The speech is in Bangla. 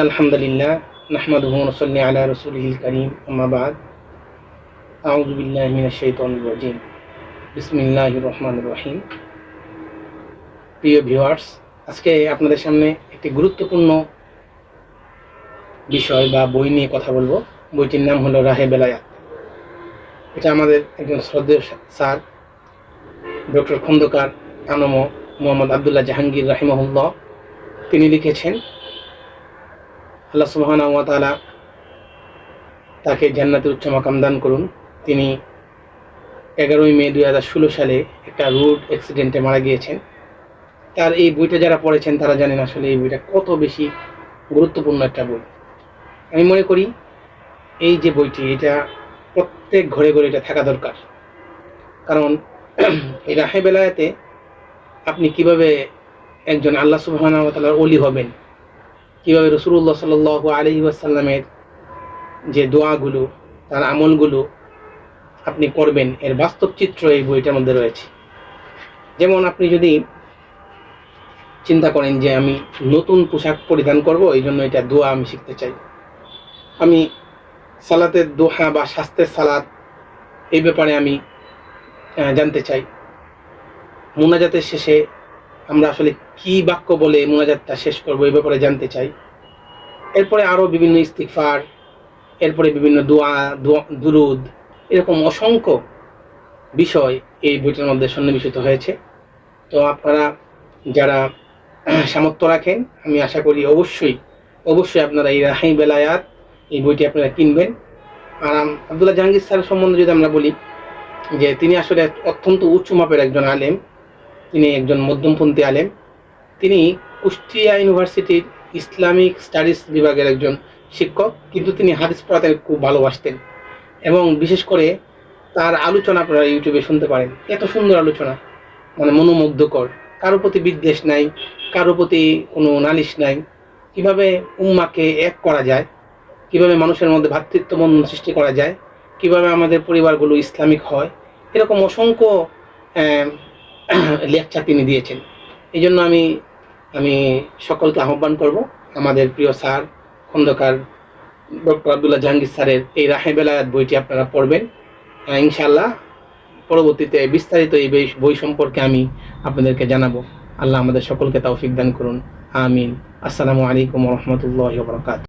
الحمد لله نحمده ونصلي على رسوله الكريم أما بعد أعوذ بالله من الشيطان الرجيم بسم الله الرحمن الرحيم প্রিয় ভিউয়ার্স আজকে আপনাদের সামনে একটি গুরুত্বপূর্ণ বিষয় বা বই নিয়ে কথা বলবো বইটির নাম হলো রাহে বেলায়াত এটা আমাদের একজন শ্রদ্ধেয় sir doctor Khandaker ANM Mohammad Abdullah Jahangir রাহিমহুল্লাহ তিনি লিখেছেন আল্লাহ সুবহানা ওয়া তাআলা তাকে জান্নাতের উচ্চ মাকাম দান করুন। তিনি এগারোই মে দুই হাজার ষোলো সালে একটা রোড অ্যাক্সিডেন্টে মারা গিয়েছেন। তার এই বইটা যারা পড়েছেন, তারা জানেন আসলে এই বইটা কত বেশি গুরুত্বপূর্ণ একটা বই। আমি মনে করি এই যে বইটি, এটা প্রত্যেক ঘরে ঘরে এটা থাকা দরকার। কারণ এই রাহে বেলায়াতে আপনি কীভাবে একজন আল্লাহ তাআলার ওলি হবেন কীভাবে রসুল্লাহ সাল আলহি আসাল্লামের যে দোয়াগুলো, তার আমলগুলো আপনি করবেন, এর বাস্তব চিত্র এই বইটার মধ্যে রয়েছে। যেমন আপনি যদি চিন্তা করেন যে আমি নতুন পোশাক পরিধান করব, এই জন্য এটা দোয়া আমি শিখতে চাই। আমি সালাতের দোহা বা স্বাস্থ্যের সালাদ এই ব্যাপারে আমি জানতে চাই। মোনাজাতের শেষে আমরা আসলে কি বাক্য বলে মোনাজাতটা শেষ করব এই ব্যাপারে জানতে চাই। এরপরে আরও বিভিন্ন ইস্তিকফার এরপরে বিভিন্ন দোয়া দুরুদ, এরকম অসংখ্য বিষয় এই বইটার মধ্যে সন্নিবেশিত হয়েছে। তো আপনারা যারা সামর্থ্য রাখেন, আমি আশা করি অবশ্যই অবশ্যই আপনারা এই রাহাই বেলায়াত এই বইটি আপনারা কিনবেন। আর আবদুল্লাহ জাহাঙ্গীর স্যার সম্বন্ধে যদি আমরা বলি যে তিনি আসলে অত্যন্ত উচ্চ মাপের একজন আলেম তিনি একজন মধ্যমপন্থী আলেম। তিনি কুষ্টিয়া ইউনিভার্সিটির ইসলামিক স্টাডিজ বিভাগের একজন শিক্ষক, কিন্তু তিনি হাদিস পড়াতে খুব ভালোবাসতেন এবং বিশেষ করে তার আলোচনা আপনারা ইউটিউবে শুনতে পারেন। এত সুন্দর আলোচনা মানে মনোমুগ্ধকর। কারও প্রতি বিদ্বেষ নাই, কারও প্রতি কোনো নালিশ নাই। কীভাবে উম্মাকে এক করা যায়, কীভাবে মানুষের মধ্যে ভ্রাতৃত্ব বন্ধন সৃষ্টি করা যায়, কীভাবে আমাদের পরিবারগুলো ইসলামিক হয়, এরকম অসংখ্য লেকচার তিনি দিয়েছেন। এই জন্য আমি আমি সকলকে আহ্বান করব, আমাদের প্রিয় স্যার, খন্দকার ডক্টর আবদুল্লাহ জাহাঙ্গীর স্যারের এই রাহে বেলায়াত বইটি আপনারা পড়বেন। ইনশাল্লাহ পরবর্তীতে বিস্তারিত এই বই- সম্পর্কে আমি আপনাদেরকে জানাব। আল্লাহ আমাদের সকলকে তৌফিক দান করুন। আমিন। আসসালামু আলাইকুম রহমতুল্লাহ বরকাত